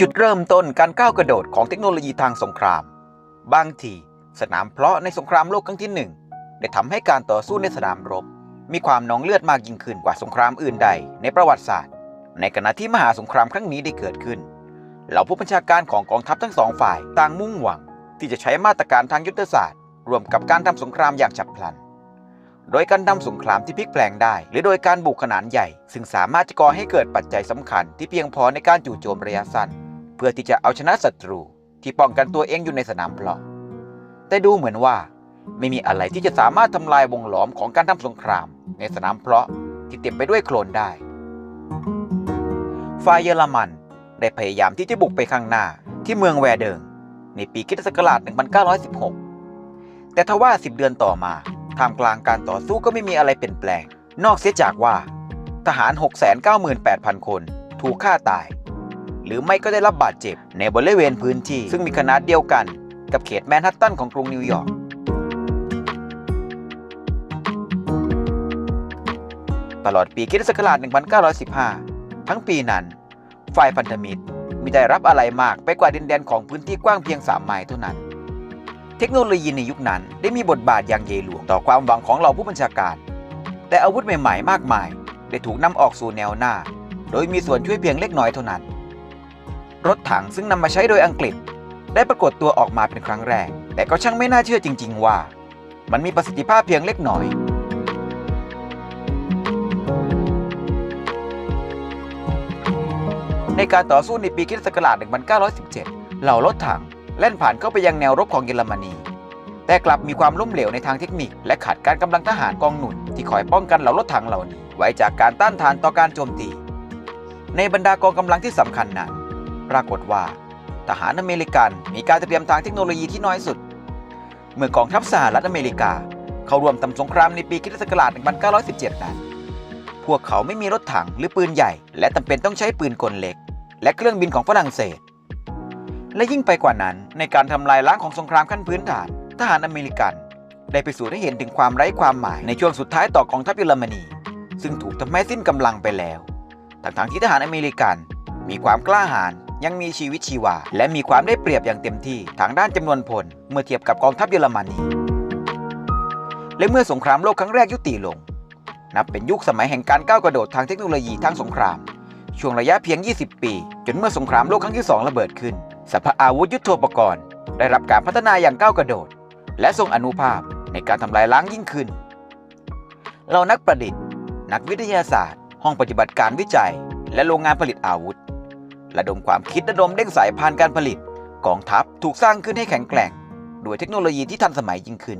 จุดเริ่มต้นการก้าวกระโดดของเทคโนโลยีทางสงคราม บางที สนามเพลาะในสงครามโลกครั้งที่หนึ่งได้ทำให้การต่อสู้ในสนามรบ มีความนองเลือดมากยิ่งขึ้นกว่าสงครามอื่นใดในประวัติศาสตร์ ในขณะที่มหาสงครามครั้งนี้ได้เกิดขึ้น เหล่าผู้บัญชาการของกองทัพทั้งสองฝ่ายต่างมุ่งหวัง ที่จะใช้มาตรการทางยุทธศาสตร์ รวมกับการทำสงครามอย่างฉับพลัน โดยการทำสงครามที่พลิกแปลงได้ หรือโดยการบุกขนาดใหญ่ ซึ่งสามารถจะก่อให้เกิดปัจจัยสำคัญที่เพียงพอในการจู่โจมระยะสั้น พื่อที่จะเอาชนะศัตรูที่ป้องกันตัวเองอยู่ในสนามเพลาะแต่ดูเหมือนว่าไม่มีอะไรที่จะสามารถทำลายวงล้อมของการทำสงคราม ในสนามเพลาะที่เต็มไปด้วยโคลนได้ฝ่ายเยอรมันได้พยายามที่จะบุกไปข้างหน้าที่เมืองแวร์เดิง ในปีคิศักราช 1916 แต่ทว่า 10 เดือนต่อมาท่ามกลางการต่อสู้ก็ไม่มีอะไรเปลี่ยนแปลง นอกเสียจากว่า ทหาร 698,000 คน ถูกฆ่าตาย หรือไม่ก็ได้รับบาดเจ็บ ในบริเวณพื้นที่ ซึ่งมีขนาดเดียวกันกับเขตแมนฮัตตันของกรุงนิวยอร์กตลอดปีคิศักราช 1915 ทั้งปีนั้น ฝ่ายพันธมิตรมิได้รับอะไรมากไปกว่าดินแดนของพื้นที่กว้างเพียง 3 ไมล์เท่านั้น เทคโนโลยีในยุคนั้นได้มีบทบาทอย่างใหญ่หลวงต่อความหวังของเหล่าผู้บัญชาการ แต่อาวุธใหม่ๆ มากมาย ได้ถูกนำออกสู่แนวหน้า โดยมีส่วนช่วยเพียงเล็กน้อยเท่านั้น รถถังซึ่งนำมาใช้โดยอังกฤษ ได้ปรากฏตัวออกมาเป็นครั้งแรก แต่ก็ช่างไม่น่าเชื่อจริง ๆ ว่า มันมีประสิทธิภาพเพียงเล็กน้อย ในการต่อสู้ในปีคิศักราช 1917 เหล่ารถถังแล่นผ่านเข้าไปยังแนวรบของเยอรมนี แต่กลับมีความล้มเหลวในทางเทคนิค และขาดการกำลังทหารกองหนุนที่คอยป้องกันเหล่ารถถังเหล่านี้ ไว้จากการต้านทานต่อการโจมตี ในบรรดากองกำลังที่สำคัญนั้น รากฏว่า ทหารอเมริกันมีการเตรียมทางเทคโนโลยีที่น้อยสุด เมื่อกองทัพสหรัฐอเมริกา เข้าร่วมทำสงครามในปีคริสตศักราช1917นั้นพวกเขาไม่มีรถถังหรือปืนใหญ่ และจำเป็นต้องใช้ปืนกลเล็ก และเครื่องบินของฝรั่งเศส และยิ่งไปกว่านั้นในการทำลายล้างของสงครามขั้นพื้นฐาน ทหารอเมริกัน ได้ไปสู่ได้เห็นถึงความไร้ความหมายในช่วงสุดท้ายต่อกองทัพเยอรมนี ซึ่งถูกทำให้สิ้นกำลังไปแล้วทั้งๆที่ทหารอเมริกันมีความกล้าหาญ ยังมีชีวิตชีวา และมีความได้เปรียบอย่างเต็มที่ทางด้านจำนวนพลเมื่อเทียบกับกองทัพเยอรมนีและเมื่อสงครามโลกครั้งแรกยุติลง นับเป็นยุคสมัยแห่งการก้าวกระโดดทางเทคโนโลยีทางสงคราม ช่วงระยะเพียง 20 ปี จนเมื่อสงครามโลกครั้งที่ 2 ระเบิดขึ้นสภาอาวุธยุโทโธปกรณ์ ได้รับการพัฒนาอย่างก้าวกระโดด และทรงอนุภาพในการทำลายล้างยิ่งขึ้นเรานักประดิษฐ์ นักวิทยาศาสตร์ ห้องปฏิบัติการวิจัย และโรงงานผลิตอาวุธ ระดมความคิดระดมเร่งสายพานการผลิต กองทัพถูกสร้างขึ้นให้แข็งแกร่ง ด้วยเทคโนโลยีที่ทันสมัยยิ่งขึ้น